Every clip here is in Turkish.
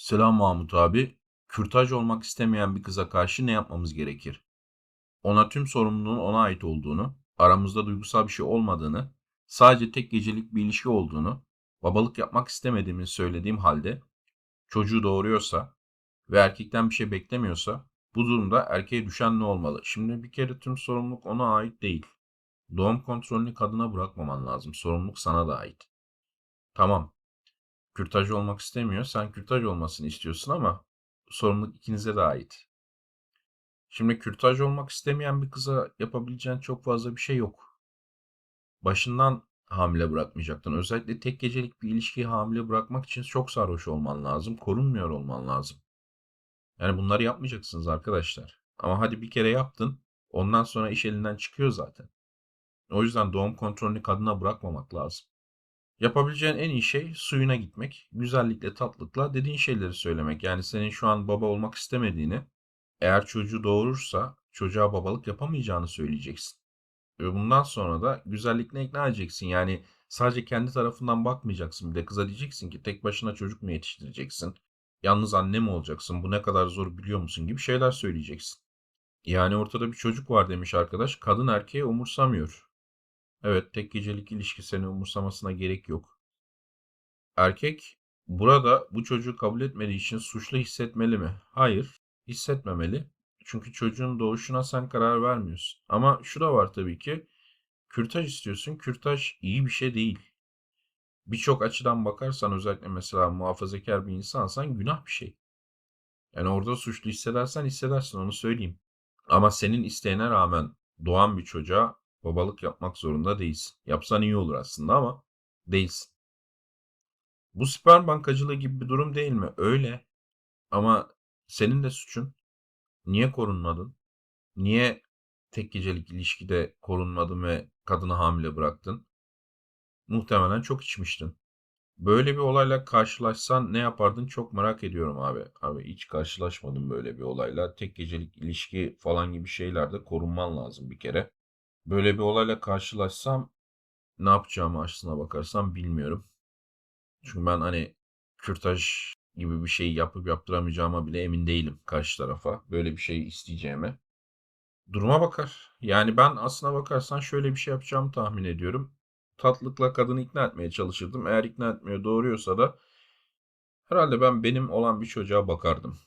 Selam Mahmut abi. Kürtaj olmak istemeyen bir kıza karşı ne yapmamız gerekir? Ona tüm sorumluluğun ona ait olduğunu, aramızda duygusal bir şey olmadığını, sadece tek gecelik bir ilişki olduğunu, babalık yapmak istemediğimi söylediğim halde çocuğu doğuruyorsa ve erkekten bir şey beklemiyorsa bu durumda erkeğe düşen ne olmalı? Şimdi bir kere tüm sorumluluk ona ait değil. Doğum kontrolünü kadına bırakmaman lazım. Sorumluluk sana da ait. Tamam. Kürtaj olmak istemiyor. Sen kürtaj olmasını istiyorsun ama sorumluluk ikinize de ait. Şimdi kürtaj olmak istemeyen bir kıza yapabileceğin çok fazla bir şey yok. Başından hamile bırakmayacaktın. Özellikle tek gecelik bir ilişkiyi hamile bırakmak için çok sarhoş olman lazım. Korunmuyor olman lazım. Yani bunları yapmayacaksınız arkadaşlar. Ama hadi bir kere yaptın. Ondan sonra iş elinden çıkıyor zaten. O yüzden doğum kontrolünü kadına bırakmamak lazım. Yapabileceğin en iyi şey suyuna gitmek, güzellikle, tatlıkla dediğin şeyleri söylemek. Yani senin şu an baba olmak istemediğini, eğer çocuğu doğurursa çocuğa babalık yapamayacağını söyleyeceksin. Ve bundan sonra da güzellikle ikna edeceksin. Yani sadece kendi tarafından bakmayacaksın. Bir de kıza diyeceksin ki tek başına çocuk mu yetiştireceksin? Yalnız anne mi olacaksın? Bu ne kadar zor biliyor musun? gibi şeyler söyleyeceksin. Yani ortada bir çocuk var demiş arkadaş. Kadın erkeği umursamıyor. Evet, tek gecelik ilişki seni umursamasına gerek yok. Erkek burada bu çocuğu kabul etmediği için suçlu hissetmeli mi? Hayır, hissetmemeli. Çünkü çocuğun doğuşuna sen karar vermiyorsun. Ama şu da var tabii ki. Kürtaj istiyorsun. Kürtaj iyi bir şey değil. Birçok açıdan bakarsan özellikle mesela muhafazakar bir insansan günah bir şey. Yani orada suçlu hissedersen hissedersin onu söyleyeyim. Ama senin isteğine rağmen doğan bir çocuğa babalık yapmak zorunda değilsin. Yapsan iyi olur aslında ama değilsin. Bu sperm bankacılığı gibi bir durum değil mi? Öyle. Ama senin de suçun. Niye korunmadın? Niye tek gecelik ilişkide korunmadın ve kadını hamile bıraktın? Muhtemelen çok içmiştin. Böyle bir olayla karşılaşsan ne yapardın çok merak ediyorum abi. Abi hiç karşılaşmadım böyle bir olayla. Tek gecelik ilişki falan gibi şeylerde korunman lazım bir kere. Böyle bir olayla karşılaşsam ne yapacağımı aslına bakarsam bilmiyorum. Çünkü ben hani kürtaj gibi bir şey yapıp yaptıramayacağıma bile emin değilim karşı tarafa. Böyle bir şey isteyeceğime. Duruma bakar. Yani ben aslına bakarsan şöyle bir şey yapacağımı tahmin ediyorum. Tatlıkla kadını ikna etmeye çalışırdım. Eğer ikna etmiyor doğuruyorsa da herhalde ben benim olan bir çocuğa bakardım.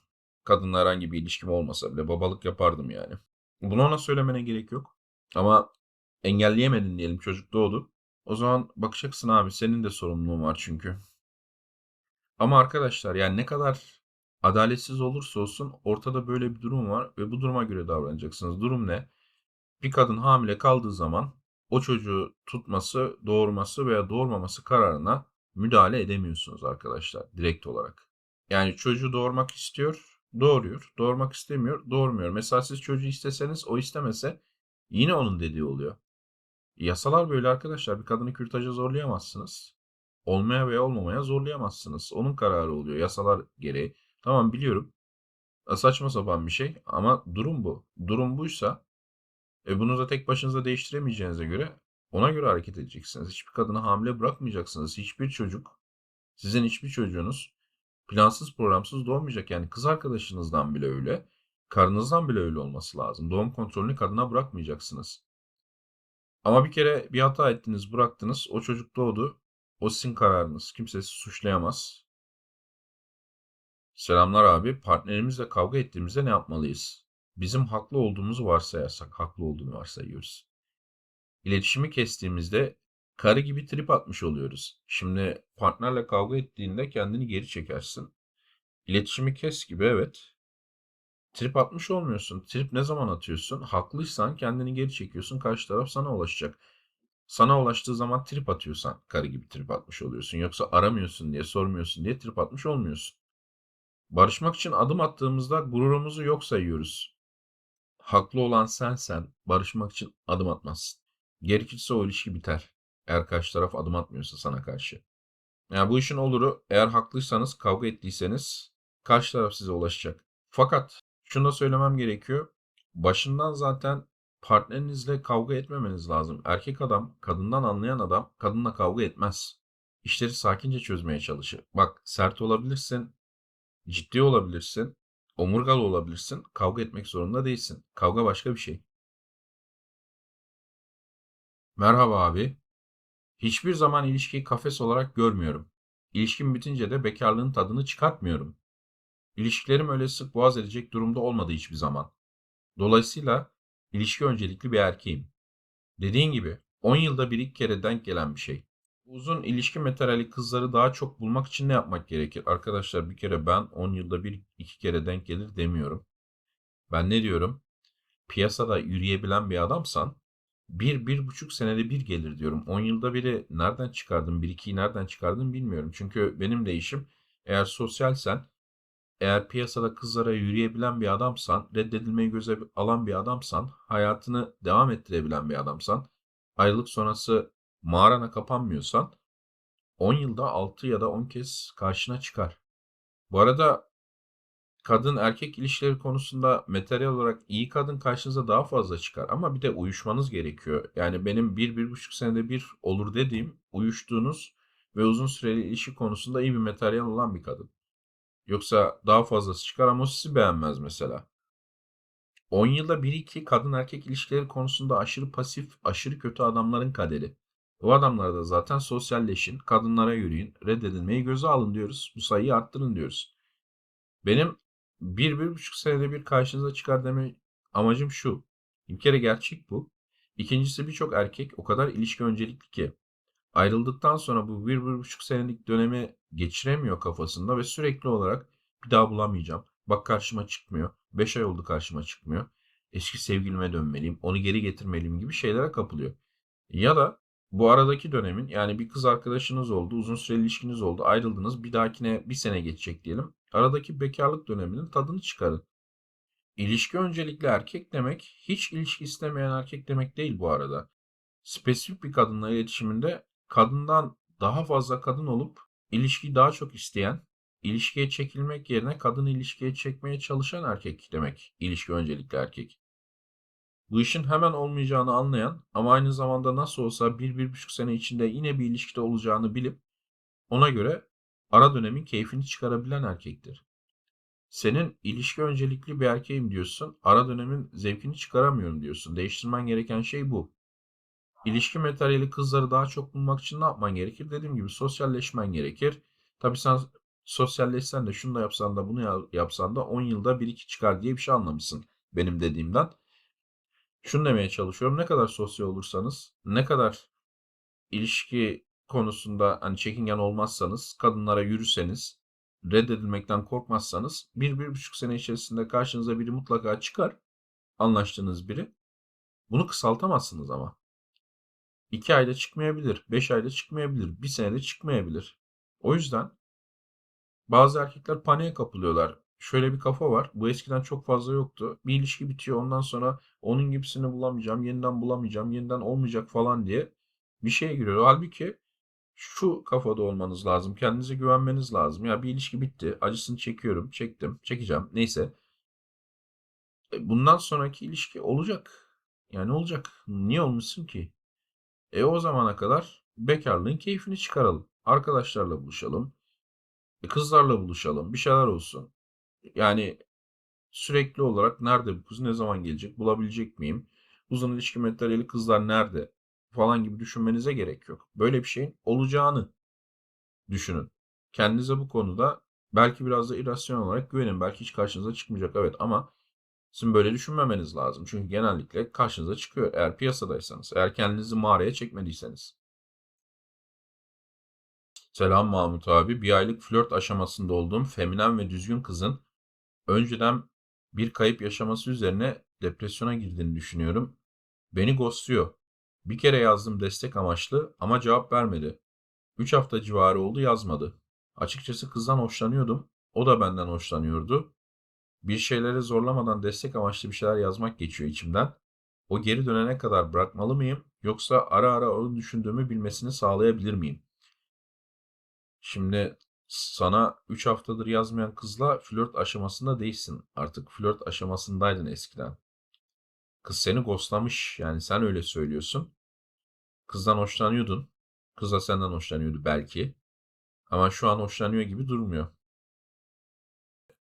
Kadınla herhangi bir ilişkim olmasa bile babalık yapardım yani. Bunu ona söylemene gerek yok. Ama engelleyemedin diyelim çocuk doğdu. O zaman bakacaksın abi senin de sorumluluğun var çünkü. Ama arkadaşlar yani ne kadar adaletsiz olursa olsun ortada böyle bir durum var ve bu duruma göre davranacaksınız. Durum ne? Bir kadın hamile kaldığı zaman o çocuğu tutması, doğurması veya doğurmaması kararına müdahale edemiyorsunuz arkadaşlar direkt olarak. Yani çocuğu doğurmak istiyor, doğuruyor. Doğurmak istemiyor, doğurmuyor. Mesela siz çocuğu isteseniz o istemese yine onun dediği oluyor. Yasalar böyle arkadaşlar. Bir kadını kürtaja zorlayamazsınız. Olmaya veya olmamaya zorlayamazsınız. Onun kararı oluyor yasalar gereği. Tamam biliyorum. Saçma sapan bir şey ama durum bu. Durum buysa e bunu da tek başınıza değiştiremeyeceğinize göre ona göre hareket edeceksiniz. Hiçbir kadını hamile bırakmayacaksınız. Hiçbir çocuk, sizin hiçbir çocuğunuz plansız programsız doğmayacak. Yani kız arkadaşınızdan bile öyle, karınızdan bile öyle olması lazım. Doğum kontrolünü kadına bırakmayacaksınız. Ama bir kere bir hata ettiniz, bıraktınız. O çocuk doğdu. O sizin kararınız. Kimse sizi suçlayamaz. Selamlar abi. Partnerimizle kavga ettiğimizde ne yapmalıyız? Bizim haklı olduğumuzu varsayarsak, haklı olduğunu varsayıyoruz. İletişimi kestiğimizde karı gibi trip atmış oluyoruz. Şimdi partnerle kavga ettiğinde kendini geri çekersin. İletişimi kes gibi evet. Trip atmış olmuyorsun. Trip ne zaman atıyorsun? Haklıysan kendini geri çekiyorsun. Karşı taraf sana ulaşacak. Sana ulaştığı zaman trip atıyorsan karı gibi trip atmış oluyorsun. Yoksa aramıyorsun diye, sormuyorsun diye trip atmış olmuyorsun. Barışmak için adım attığımızda gururumuzu yok sayıyoruz. Haklı olan sensen barışmak için adım atmazsın. Gerekirse o ilişki biter. Eğer karşı taraf adım atmıyorsa sana karşı. Yani bu işin oluru eğer haklıysanız, kavga ettiyseniz karşı taraf size ulaşacak. Fakat şunu da söylemem gerekiyor. Başından zaten partnerinizle kavga etmemeniz lazım. Erkek adam, kadından anlayan adam kadınla kavga etmez. İşleri sakince çözmeye çalışır. Bak sert olabilirsin, Ciddi olabilirsin, omurgalı olabilirsin, kavga etmek zorunda değilsin. Kavga başka bir şey. Merhaba abi. Hiçbir zaman ilişkiyi kafes olarak görmüyorum. İlişkim bitince de bekarlığın tadını çıkartmıyorum. İlişkilerim öyle sık boğaz edecek durumda olmadı hiçbir zaman. Dolayısıyla ilişki öncelikli bir erkeğim. Dediğin gibi 10 yılda bir iki kere denk gelen bir şey. Uzun ilişki materyali kızları daha çok bulmak için ne yapmak gerekir? Arkadaşlar bir kere ben 10 yılda bir iki kere denk gelir demiyorum. Ben ne diyorum? Piyasada yürüyebilen bir adamsan bir, bir buçuk senede bir gelir diyorum. 10 yılda biri nereden çıkardın, bir ikiyi nereden çıkardın bilmiyorum. Çünkü benim de işim eğer sosyalsen, eğer piyasada kızlara yürüyebilen bir adamsan, reddedilmeyi göze alan bir adamsan, hayatını devam ettirebilen bir adamsan, ayrılık sonrası mağarana kapanmıyorsan 10 yılda 6 ya da 10 kez karşına çıkar. Bu arada kadın erkek ilişkileri konusunda materyal olarak iyi kadın karşınıza daha fazla çıkar ama bir de uyuşmanız gerekiyor. Yani benim bir, bir buçuk senede bir olur dediğim uyuştuğunuz ve uzun süreli ilişki konusunda iyi bir materyal olan bir kadın. Yoksa daha fazlası çıkar ama o sizi beğenmez mesela. 10 yılda bir iki kadın erkek ilişkileri konusunda aşırı pasif, aşırı kötü adamların kaderi. O adamlar da zaten sosyalleşin, kadınlara yürüyün, reddedilmeyi göze alın diyoruz. Bu sayıyı arttırın diyoruz. Benim bir, bir buçuk senede bir karşınıza çıkar deme amacım şu. Bir kere gerçek bu. İkincisi birçok erkek o kadar ilişki öncelikli ki ayrıldıktan sonra bu bir, bir buçuk senelik dönemi geçiremiyor kafasında ve sürekli olarak bir daha bulamayacağım. Bak karşıma çıkmıyor. Beş ay oldu karşıma çıkmıyor. Eski sevgilime dönmeliyim. Onu geri getirmeliyim gibi şeylere kapılıyor. Ya da bu aradaki dönemin yani bir kız arkadaşınız oldu, uzun süreli ilişkiniz oldu, ayrıldınız, bir dahakine bir sene geçecek diyelim. Aradaki bekarlık döneminin tadını çıkarın. İlişki öncelikli erkek demek hiç ilişki istemeyen erkek demek değil bu arada. Spesifik bir kadınla iletişiminde kadından daha fazla kadın olup ilişkiyi daha çok isteyen, ilişkiye çekilmek yerine kadını ilişkiye çekmeye çalışan erkek demek ilişki öncelikli erkek. Bu işin hemen olmayacağını anlayan ama aynı zamanda nasıl olsa bir, bir buçuk sene içinde yine bir ilişkide olacağını bilip ona göre ara dönemin keyfini çıkarabilen erkektir. Senin ilişki öncelikli bir erkeğim diyorsun, ara dönemin zevkini çıkaramıyorum diyorsun. Değiştirmen gereken şey bu. İlişki materyali kızları daha çok bulmak için ne yapman gerekir? Dediğim gibi sosyalleşmen gerekir. Tabii sen sosyalleşsen de şunu da yapsan da bunu yapsan da 10 yılda 1-2 çıkar diye bir şey anlamışsın benim dediğimden. Şunu demeye çalışıyorum. Ne kadar sosyal olursanız, ne kadar ilişki konusunda hani çekingen olmazsanız, kadınlara yürüseniz, reddedilmekten korkmazsanız bir, bir buçuk sene içerisinde karşınıza biri mutlaka çıkar. Anlaştığınız biri. Bunu kısaltamazsınız ama. 2 ayda çıkmayabilir, 5 ayda çıkmayabilir, 1 senede çıkmayabilir. O yüzden bazı erkekler paniğe kapılıyorlar. Şöyle bir kafa var. Bu eskiden çok fazla yoktu. Bir ilişki bitiyor ondan sonra onun gibisini bulamayacağım, yeniden bulamayacağım, yeniden olmayacak falan diye bir şeye giriyor. Halbuki şu kafada olmanız lazım. Kendinize güvenmeniz lazım. Ya bir ilişki bitti. Acısını çekiyorum, çektim, çekeceğim. Neyse. E, bundan sonraki ilişki olacak. Yani olacak. Niye olmuşsun ki? E o zamana kadar bekarlığın keyfini çıkaralım. Arkadaşlarla buluşalım. E, kızlarla buluşalım. Bir şeyler olsun. Yani sürekli olarak nerede bu kız ne zaman gelecek bulabilecek miyim? Uzun ilişki materyali kızlar nerede falan gibi düşünmenize gerek yok. Böyle bir şeyin olacağını düşünün. Kendinize bu konuda belki biraz da irrasyonel olarak güvenin. Belki hiç karşınıza çıkmayacak evet ama sizin böyle düşünmemeniz lazım. Çünkü genellikle karşınıza çıkıyor eğer piyasadaysanız. Eğer kendinizi mağaraya çekmediyseniz. Selam Mahmut abi. Bir aylık flört aşamasında olduğum feminen ve düzgün kızın önceden bir kayıp yaşaması üzerine depresyona girdiğini düşünüyorum. Beni ghostluyor. Bir kere yazdım destek amaçlı ama cevap vermedi. 3 hafta civarı oldu yazmadı. Açıkçası kızdan hoşlanıyordum. O da benden hoşlanıyordu. Bir şeyleri zorlamadan destek amaçlı bir şeyler yazmak geçiyor içimden. O geri dönene kadar bırakmalı mıyım yoksa ara ara onu düşündüğümü bilmesini sağlayabilir miyim? Şimdi sana 3 haftadır yazmayan kızla flört aşamasında değilsin. Artık flört aşamasındaydın eskiden. Kız seni ghostlamış. Yani sen öyle söylüyorsun. Kızdan hoşlanıyordun. Kız da senden hoşlanıyordu belki. Ama şu an hoşlanıyor gibi durmuyor.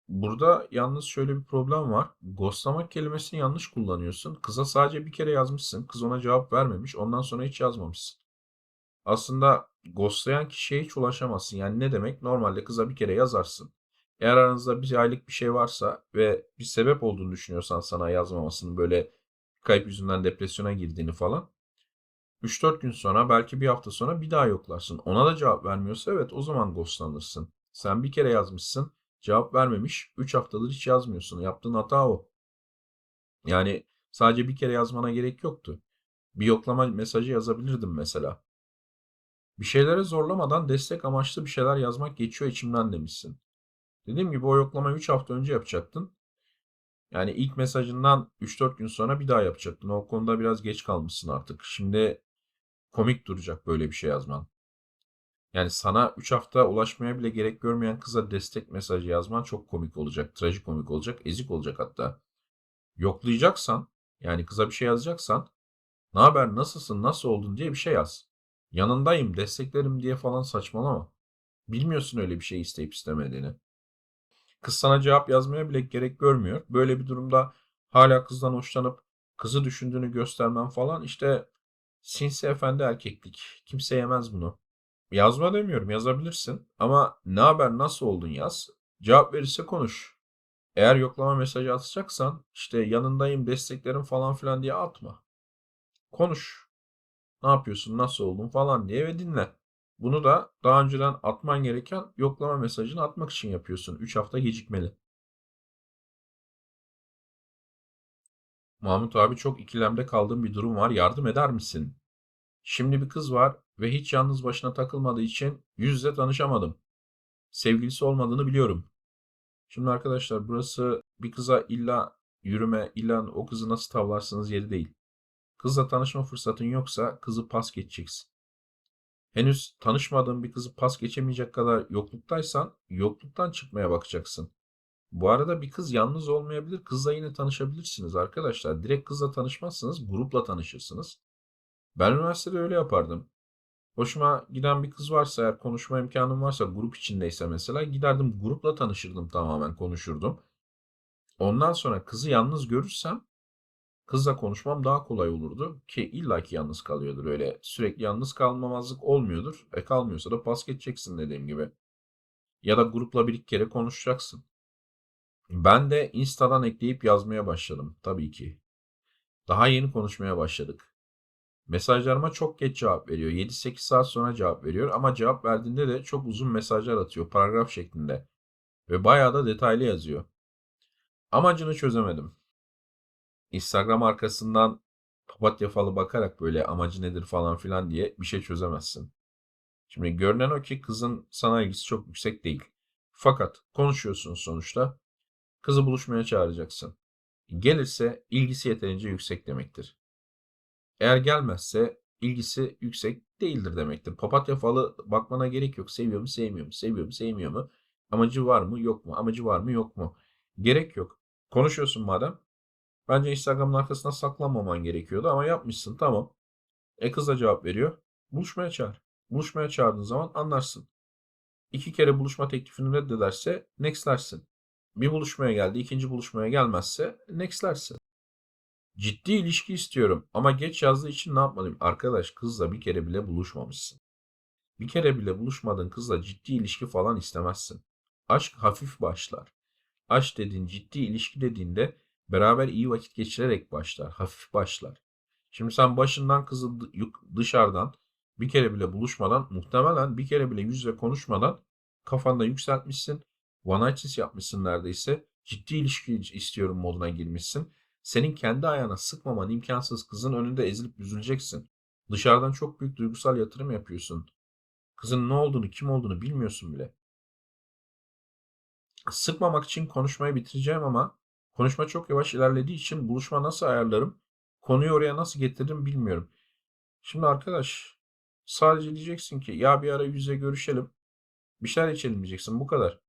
Burada yalnız şöyle bir problem var. Ghostlamak kelimesini yanlış kullanıyorsun. Kıza sadece bir kere yazmışsın. Kız ona cevap vermemiş. Ondan sonra hiç yazmamışsın. Aslında ghostlayan kişiye hiç ulaşamazsın. Yani ne demek? Normalde kıza bir kere yazarsın. Eğer aranızda bir aylık bir şey varsa ve bir sebep olduğunu düşünüyorsan sana yazmamasının böyle kayıp yüzünden depresyona girdiğini falan 3-4 gün sonra belki bir hafta sonra bir daha yoklarsın. Ona da cevap vermiyorsa evet o zaman ghostlanırsın. Sen bir kere yazmışsın cevap vermemiş 3 haftadır hiç yazmıyorsun. Yaptığın hata o. Yani sadece bir kere yazmana gerek yoktu. Bir yoklama mesajı yazabilirdim mesela. Bir şeylere zorlamadan destek amaçlı bir şeyler yazmak geçiyor içimden demişsin. Dediğim gibi o yoklamayı 3 hafta önce yapacaktın. Yani ilk mesajından 3-4 gün sonra bir daha yapacaktın. O konuda biraz geç kalmışsın artık. Şimdi komik duracak böyle bir şey yazman. Yani sana 3 hafta ulaşmaya bile gerek görmeyen kıza destek mesajı yazman çok komik olacak. Trajikomik olacak. Ezik olacak hatta. Yoklayacaksan yani kıza bir şey yazacaksan ne haber nasılsın nasıl oldun diye bir şey yaz. Yanındayım desteklerim diye falan saçmalama. Bilmiyorsun öyle bir şey isteyip istemediğini. Kız sana cevap yazmaya bile gerek görmüyor. Böyle bir durumda hala kızdan hoşlanıp kızı düşündüğünü göstermen falan işte sinsi efendi erkeklik. Kimse yemez bunu. Yazma demiyorum yazabilirsin ama ne haber nasıl oldun yaz. Cevap verirse konuş. Eğer yoklama mesajı atacaksan işte yanındayım desteklerim falan filan diye atma. Konuş. Ne yapıyorsun nasıl oldun falan diye ve dinle. Bunu da daha önceden atman gereken yoklama mesajını atmak için yapıyorsun. 3 hafta gecikmeli. Mahmut abi çok ikilemde kaldığım bir durum var. Yardım eder misin? Şimdi bir kız var ve hiç yalnız başına takılmadığı için yüz yüze tanışamadım. Sevgilisi olmadığını biliyorum. Şimdi arkadaşlar burası bir kıza illa yürüme, illa o kızı nasıl tavlarsınız yeri değil. Kızla tanışma fırsatın yoksa kızı pas geçeceksin. Henüz tanışmadığın bir kızı pas geçemeyecek kadar yokluktaysan yokluktan çıkmaya bakacaksın. Bu arada bir kız yalnız olmayabilir. Kızla yine tanışabilirsiniz arkadaşlar. Direkt kızla tanışmazsınız, grupla tanışırsınız. Ben üniversitede öyle yapardım. Hoşuma giden bir kız varsa eğer konuşma imkanım varsa grup içindeyse mesela giderdim grupla tanışırdım tamamen konuşurdum. Ondan sonra kızı yalnız görürsem kızla konuşmam daha kolay olurdu ki illaki yalnız kalıyordur. Öyle sürekli yalnız kalmamazlık olmuyordur. E kalmıyorsa da pas geçeceksin dediğim gibi. Ya da grupla bir iki kere konuşacaksın. Ben de Insta'dan ekleyip yazmaya başladım tabii ki. Daha yeni konuşmaya başladık. Mesajlarıma çok geç cevap veriyor. 7-8 saat sonra cevap veriyor ama cevap verdiğinde de çok uzun mesajlar atıyor paragraf şeklinde. Ve bayağı da detaylı yazıyor. Amacını çözemedim. Instagram arkasından papatya falı bakarak böyle amacı nedir falan filan diye bir şey çözemezsin. Şimdi görünen o ki kızın sana ilgisi çok yüksek değil. Fakat konuşuyorsun sonuçta. Kızı buluşmaya çağıracaksın. Gelirse ilgisi yeterince yüksek demektir. Eğer gelmezse ilgisi yüksek değildir demektir. Papatya falı bakmana gerek yok. Seviyor mu, sevmiyor mu, seviyor mu, sevmiyor mu? Amacı var mı, yok mu? Amacı var mı, yok mu? Gerek yok. Konuşuyorsun madem. Bence Instagram'ın arkasına saklanmaman gerekiyordu ama yapmışsın tamam. E kız da cevap veriyor. Buluşmaya çağır. Buluşmaya çağırdığın zaman anlarsın. İki kere buluşma teklifini reddederse nextlersin. Bir buluşmaya geldi, ikinci buluşmaya gelmezse nextlersin. Ciddi ilişki istiyorum ama geç yazdığı için ne yapmalıyım? Arkadaş kızla bir kere bile buluşmamışsın. Bir kere bile buluşmadığın kızla ciddi ilişki falan istemezsin. Aşk hafif başlar. Aşk dediğin ciddi ilişki dediğinde beraber iyi vakit geçirerek başlar. Hafif başlar. Şimdi sen başından kızı dışarıdan bir kere bile buluşmadan muhtemelen bir kere bile yüz yüze konuşmadan kafanda yükseltmişsin. One night yapmışsın neredeyse. Ciddi ilişki istiyorum moduna girmişsin. Senin kendi ayağına sıkmaman imkansız. Kızın önünde ezilip üzüleceksin. Dışarıdan çok büyük duygusal yatırım yapıyorsun. Kızın ne olduğunu, kim olduğunu bilmiyorsun bile. Sıkmamak için konuşmayı bitireceğim ama konuşma çok yavaş ilerlediği için buluşma nasıl ayarlarım, konuyu oraya nasıl getiririm bilmiyorum. Şimdi arkadaş sadece diyeceksin ki ya bir ara yüze görüşelim, bir şeyler içelim diyeceksin bu kadar.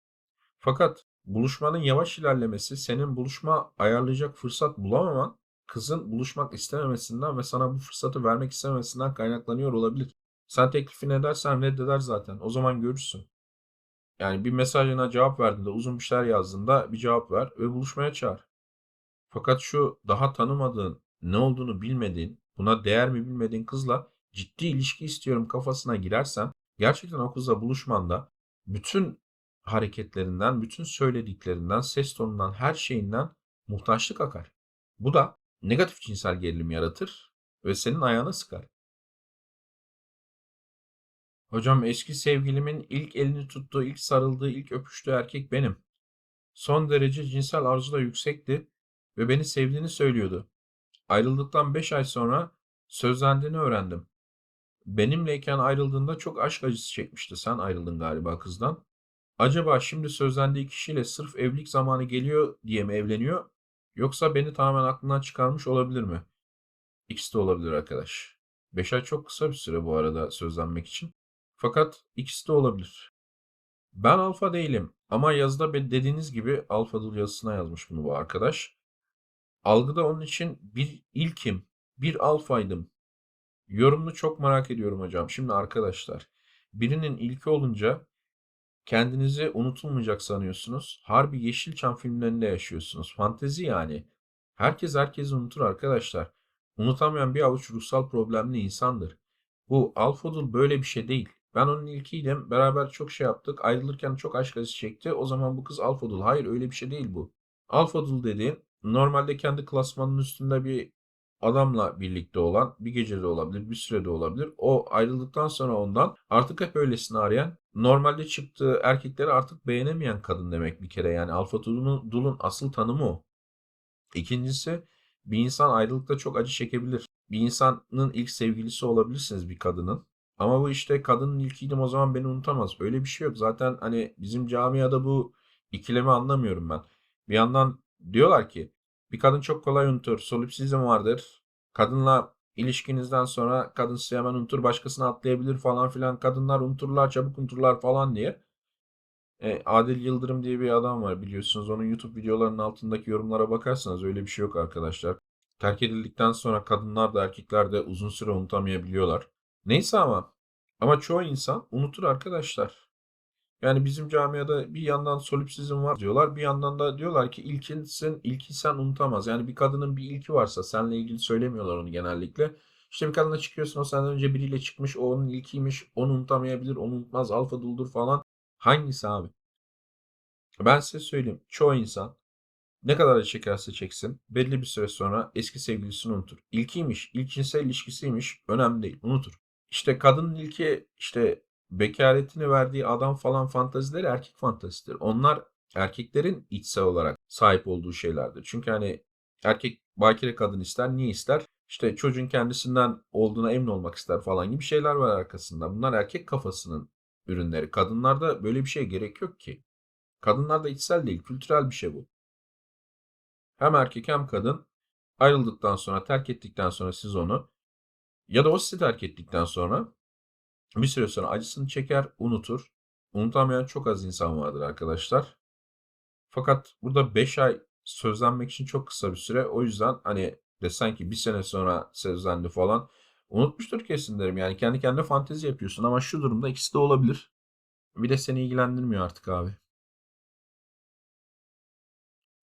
Fakat buluşmanın yavaş ilerlemesi, senin buluşma ayarlayacak fırsat bulamaman, kızın buluşmak istememesinden ve sana bu fırsatı vermek istememesinden kaynaklanıyor olabilir. Sen teklifini edersen reddeder zaten. O zaman görürsün. Yani bir mesajına cevap verdiğinde, uzun bir şeyler yazdığında bir cevap ver ve buluşmaya çağır. Fakat şu daha tanımadığın, ne olduğunu bilmediğin, buna değer mi bilmediğin kızla ciddi ilişki istiyorum kafasına girersen gerçekten o kızla buluşmanda bütün hareketlerinden, bütün söylediklerinden, ses tonundan, her şeyinden muhtaçlık akar. Bu da negatif cinsel gerilim yaratır ve senin ayağına sıkar. Hocam eski sevgilimin ilk elini tuttuğu, ilk sarıldığı, ilk öpüştüğü erkek benim. Son derece cinsel arzu da yüksekti ve beni sevdiğini söylüyordu. Ayrıldıktan 5 ay sonra sözlendiğini öğrendim. Benimleyken ayrıldığında çok aşk acısı çekmişti. Sen ayrıldın galiba kızdan. Acaba şimdi sözlendiği kişiyle sırf evlilik zamanı geliyor diye mi evleniyor? Yoksa beni tamamen aklından çıkarmış olabilir mi? İkisi de olabilir arkadaş. 5 ay çok kısa bir süre bu arada sözlenmek için. Fakat ikisi de olabilir. Ben alfa değilim ama yazıda dediğiniz gibi alfa dul yazısına yazmış bunu bu arkadaş. Algıda onun için bir ilkim, bir alfaydım. Yorumunu çok merak ediyorum hocam. Şimdi arkadaşlar, birinin ilki olunca kendinizi unutulmayacak sanıyorsunuz. Harbi Yeşilçam filmlerinde yaşıyorsunuz. Fantezi yani. Herkes herkesi unutur arkadaşlar. Unutamayan bir avuç ruhsal problemli insandır. Bu Alfodul böyle bir şey değil. Ben onun ilkiydim. Beraber çok şey yaptık. Ayrılırken çok aşk acısı çekti. O zaman bu kız Alfodul. Hayır öyle bir şey değil bu. Alfodul dediğin normalde kendi klasmanının üstünde bir adamla birlikte olan bir gecede olabilir, bir sürede olabilir. O ayrıldıktan sonra ondan artık hep öylesini arayan, normalde çıktığı erkekleri artık beğenemeyen kadın demek bir kere. Yani Alfa Dul'un, Dul'un asıl tanımı o. İkincisi bir insan ayrılıkta çok acı çekebilir. Bir insanın ilk sevgilisi olabilirsiniz bir kadının. Ama bu işte kadının ilkiydim o zaman beni unutamaz. Öyle bir şey yok. Zaten hani bizim camiada bu ikilemi anlamıyorum ben. Bir yandan diyorlar ki bir kadın çok kolay unutur. Solipsizm vardır. Kadınla ilişkinizden sonra kadın sizi hemen unutur. Başkasına atlayabilir falan filan. Kadınlar unuturlar çabuk unuturlar falan diye. E, Adil Yıldırım diye bir adam var biliyorsunuz. Onun YouTube videolarının altındaki yorumlara bakarsanız öyle bir şey yok arkadaşlar. Terk edildikten sonra kadınlar da erkekler de uzun süre unutamayabiliyorlar. Neyse ama ama çoğu insan unutur arkadaşlar. Yani bizim camiada bir yandan solipsizm var diyorlar. Bir yandan da diyorlar ki ilkinsin, ilki sen unutamaz. Yani bir kadının bir ilki varsa seninle ilgili söylemiyorlar onu genellikle. İşte bir kadına çıkıyorsun o senden önce biriyle çıkmış o onun ilkiymiş. Onu unutamayabilir, onu unutmaz, alfa duldur falan. Hangisi abi? Ben size söyleyeyim. Çoğu insan ne kadar acı çekerse çeksin belli bir süre sonra eski sevgilisini unutur. İlkiymiş, ilkinsel ilişkisiymiş önemli değil unutur. İşte kadının ilki işte bekaretini verdiği adam falan fantazileri erkek fantazisidir. Onlar erkeklerin içsel olarak sahip olduğu şeylerdir. Çünkü hani erkek bakire kadın ister. Niye ister? İşte çocuğun kendisinden olduğuna emin olmak ister falan gibi şeyler var arkasında. Bunlar erkek kafasının ürünleri. Kadınlarda böyle bir şeye gerek yok ki. Kadınlarda içsel değil, kültürel bir şey bu. Hem erkek hem kadın ayrıldıktan sonra, terk ettikten sonra siz onu ya da o sizi terk ettikten sonra bir süre sonra acısını çeker, unutur. Unutamayan çok az insan vardır arkadaşlar. Fakat burada 5 ay sözlenmek için çok kısa bir süre. O yüzden hani desen ki bir sene sonra sözlendi falan. Unutmuştur kesin derim. Yani kendi kendine fantezi yapıyorsun ama şu durumda ikisi de olabilir. Bir de seni ilgilendirmiyor artık abi.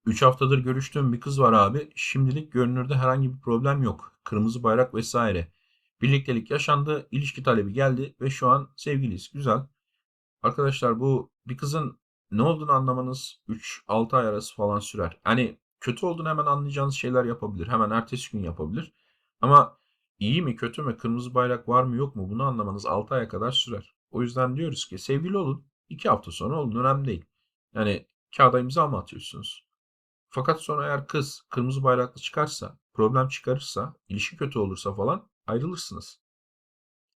3 haftadır görüştüğüm bir kız var abi. Şimdilik görünürde herhangi bir problem yok. Kırmızı bayrak vesaire. Birliktelik yaşandı, ilişki talebi geldi ve şu an sevgiliyiz. Güzel. Arkadaşlar bu bir kızın ne olduğunu anlamanız 3-6 ay arası falan sürer. Hani kötü olduğunu hemen anlayacağınız şeyler yapabilir. Hemen ertesi gün yapabilir. Ama iyi mi kötü mü kırmızı bayrak var mı yok mu bunu anlamanız 6 aya kadar sürer. O yüzden diyoruz ki sevgili olun. 2 hafta sonra olun önemli değil. Yani kağıda imza mı atıyorsunuz? Fakat sonra eğer kız kırmızı bayraklı çıkarsa, problem çıkarırsa, ilişki kötü olursa falan ayrılırsınız.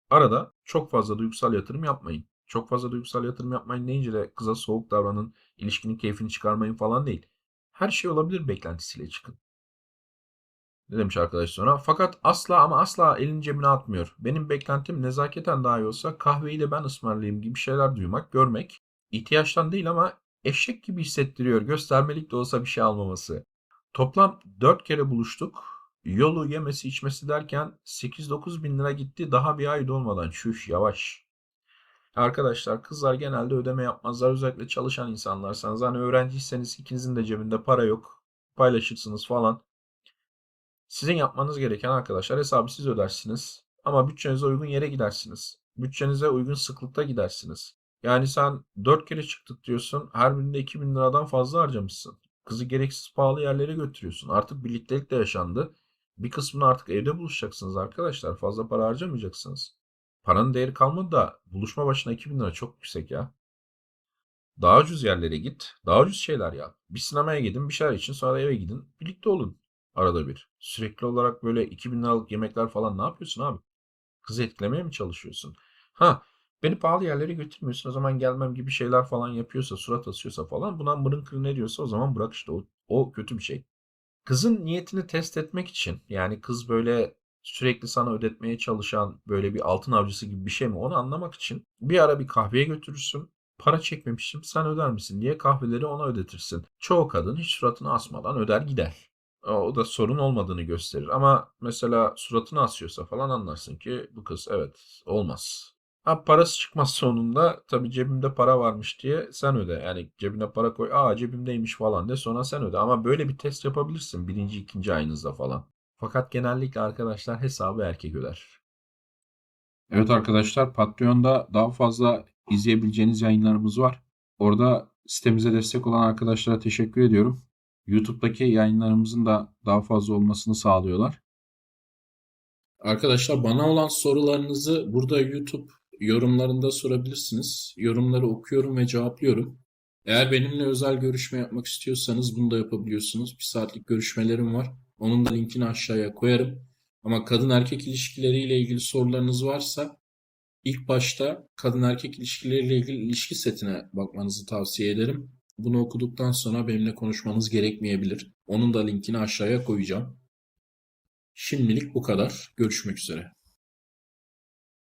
Arada çok fazla duygusal yatırım yapmayın. Çok fazla duygusal yatırım yapmayın deyince de kıza soğuk davranın, ilişkinin keyfini çıkarmayın falan değil. Her şey olabilir beklentisiyle çıkın. Ne demiş arkadaş sonra? Fakat asla ama asla elini cebine atmıyor. Benim beklentim nezaketen daha iyi olsa kahveyi de ben ısmarlayayım gibi şeyler duymak, görmek. İhtiyaçtan değil ama eşek gibi hissettiriyor. Göstermelik de olsa bir şey almaması. Toplam 4 kere buluştuk. Yolu yemesi içmesi derken 8-9 bin lira gitti daha bir ay dolmadan. Şuş yavaş. Arkadaşlar kızlar genelde ödeme yapmazlar. Özellikle çalışan insanlarsanız hani öğrenciyseniz ikinizin de cebinde para yok. Paylaşırsınız falan. Sizin yapmanız gereken arkadaşlar hesabı siz ödersiniz. Ama bütçenize uygun yere gidersiniz. Bütçenize uygun sıklıkta gidersiniz. Yani sen 4 kere çıktık diyorsun. Her birinde 2000 liradan fazla harcamışsın. Kızı gereksiz pahalı yerlere götürüyorsun. Artık birliktelik de yaşandı. Bir kısmını artık evde buluşacaksınız arkadaşlar. Fazla para harcamayacaksınız. Paranın değeri kalmadı da buluşma başına 2000 lira çok yüksek ya. Daha ucuz yerlere git. Daha ucuz şeyler yap. Bir sinemaya gidin, bir şeyler için sonra eve gidin. Birlikte olun. Arada bir. Sürekli olarak böyle 2000 liralık yemekler falan ne yapıyorsun abi? Kızı etkilemeye mi çalışıyorsun? Ha, beni pahalı yerlere götürmüyorsun. O zaman gelmem gibi şeyler falan yapıyorsa, surat asıyorsa falan buna mırın kırın ne diyorsa o zaman bırak işte o, o kötü bir şey. Kızın niyetini test etmek için yani kız böyle sürekli sana ödetmeye çalışan böyle bir altın avcısı gibi bir şey mi onu anlamak için bir ara bir kahveye götürürsün. Para çekmemişim sen öder misin diye kahveleri ona ödetirsin. Çoğu kadın hiç suratını asmadan öder gider. O da sorun olmadığını gösterir. Ama mesela suratını asıyorsa falan anlarsın ki bu kız evet olmaz. Ha parası çıkmaz sonunda tabii cebimde para varmış diye sen öde. Yani cebine para koy. Aa cebimdeymiş falan de sonra sen öde. Ama böyle bir test yapabilirsin birinci ikinci ayınızda falan. Fakat genellikle arkadaşlar hesabı erkek öder. Evet arkadaşlar Patreon'da daha fazla izleyebileceğiniz yayınlarımız var. Orada sitemize destek olan arkadaşlara teşekkür ediyorum. YouTube'daki yayınlarımızın da daha fazla olmasını sağlıyorlar. Arkadaşlar bana olan sorularınızı burada YouTube yorumlarında sorabilirsiniz. Yorumları okuyorum ve cevaplıyorum. Eğer benimle özel görüşme yapmak istiyorsanız bunu da yapabiliyorsunuz. Bir saatlik görüşmelerim var. Onun da linkini aşağıya koyarım. Ama kadın erkek ilişkileriyle ilgili sorularınız varsa ilk başta kadın erkek ilişkileriyle ilgili ilişki setine bakmanızı tavsiye ederim. Bunu okuduktan sonra benimle konuşmanız gerekmeyebilir. Onun da linkini aşağıya koyacağım. Şimdilik bu kadar. Görüşmek üzere.